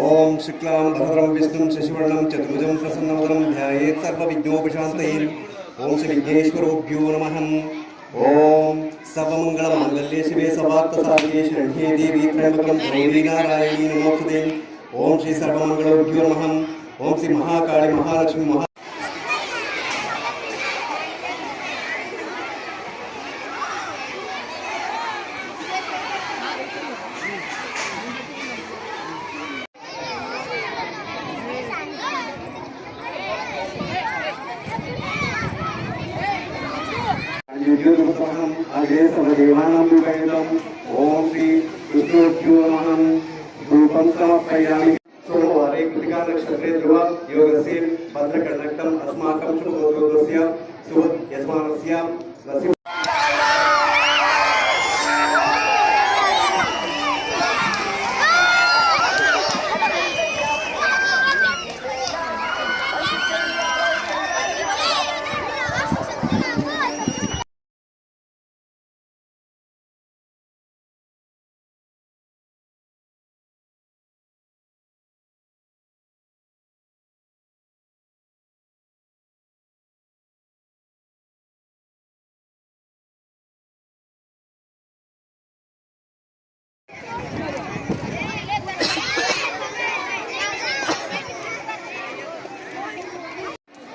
ఓం శుక్లాం భద్రం విష్ణుం శశివర్ణం చతుర్భుజం ప్రసన్నవదనం ధ్యాయేత్ సర్వవిఘ్నోపశాంతయే. ఓం శ్రీ విఘ్నేశ్వరోభ్యో నమః. ఓం సర్వమంగళమాంగళ్యే శివే సవార్తసాధికే శరణ్యే దేవి త్రయంబకం గౌరీ నారాయణీ నమోస్తుతే ఓం శ్రీ సర్వమంగళోభ్యో నమః. ఓం శ్రీ మహాకాళి మహాలక్ష్మి మహా यजुर्वतमहम् अग्रेसवदेवानां रूपयितम् ॐ श्री विष्णुभ्यो रूपं समर्पयामि। सोमवारे कृतिकानक्षत्रे ध्रुव योगस्य भद्रकर्णक्तम् अस्माकं शुभोद्योगस्य शुभयजमानस्य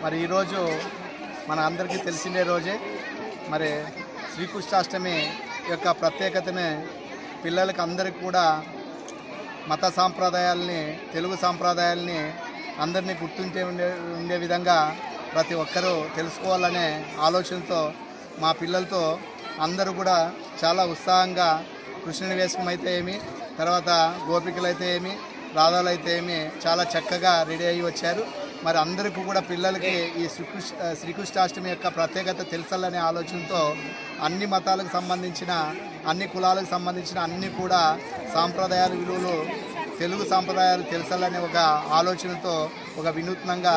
మరి ఈరోజు మన అందరికీ తెలిసిందే రోజే. మరి శ్రీకృష్ణాష్టమి యొక్క ప్రత్యేకతని పిల్లలకి అందరికీ కూడా మత సాంప్రదాయాలని తెలుగు సాంప్రదాయాలని అందరినీ గుర్తుంచే ఉండే ఉండే విధంగా ప్రతి ఒక్కరూ తెలుసుకోవాలనే ఆలోచనతో మా పిల్లలతో అందరూ కూడా చాలా ఉత్సాహంగా కృష్ణుని వేషం అయితే ఏమి తర్వాత గోపికలు అయితే ఏమి రాధాలు అయితే ఏమి చాలా చక్కగా రెడీ అయ్యి వచ్చారు. మరి అందరికీ కూడా పిల్లలకి ఈ శ్రీకృష్ణ శ్రీకృష్ణాష్టమి యొక్క ప్రత్యేకత తెలుసాలనే ఆలోచనతో అన్ని మతాలకు సంబంధించిన అన్ని కులాలకు సంబంధించిన అన్ని కూడా సాంప్రదాయాల విలువలు తెలుగు సాంప్రదాయాలు తెలుసాలనే ఒక ఆలోచనతో ఒక వినూత్నంగా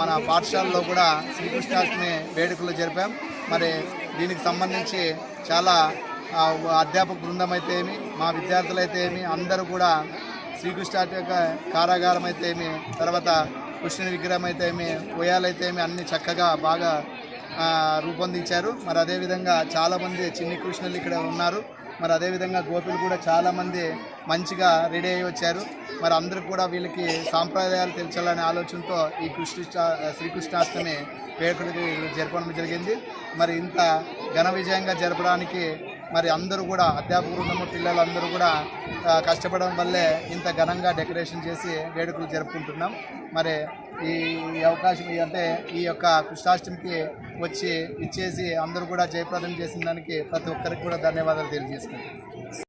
మన పాఠశాలలో కూడా శ్రీకృష్ణాష్టమి వేడుకలు జరిపాం. మరి దీనికి సంబంధించి చాలా అధ్యాపక బృందం అయితే ఏమి మా విద్యార్థులు అయితే ఏమి అందరూ కూడా శ్రీకృష్ణ కారాగారం అయితే ఏమి తర్వాత కృష్ణుని విగ్రహం అయితే ఏమి ఉయ్యాలైతే ఏమి అన్ని చక్కగా బాగా రూపొందించారు. మరి అదేవిధంగా చాలామంది చిన్ని కృష్ణులు ఇక్కడ ఉన్నారు. మరి అదేవిధంగా గోపిలు కూడా చాలామంది మంచిగా రెడీ అయ్యి వచ్చారు. మరి అందరూ కూడా వీళ్ళకి సాంప్రదాయాలు తెలచాలనే ఆలోచనతో ఈ కృష్ణ శ్రీకృష్ణాష్టమి వేడుకలు జరపడం జరిగింది. మరి ఇంత ఘన విజయంగా జరపడానికి మరి అందరూ కూడా అధ్యాపక బృందము పిల్లలందరూ కూడా కష్టపడడం వల్లే ఇంత ఘనంగా డెకరేషన్ చేసి వేడుకలు జరుపుకుంటున్నాం. మరి ఈ అవకాశం అంటే ఈ యొక్క కృష్ణాష్టమికి వచ్చి ఇచ్చేసి అందరూ కూడా జయప్రదం చేసిన దానికి ప్రతి ఒక్కరికి కూడా ధన్యవాదాలు తెలియజేసుకుంటున్నాం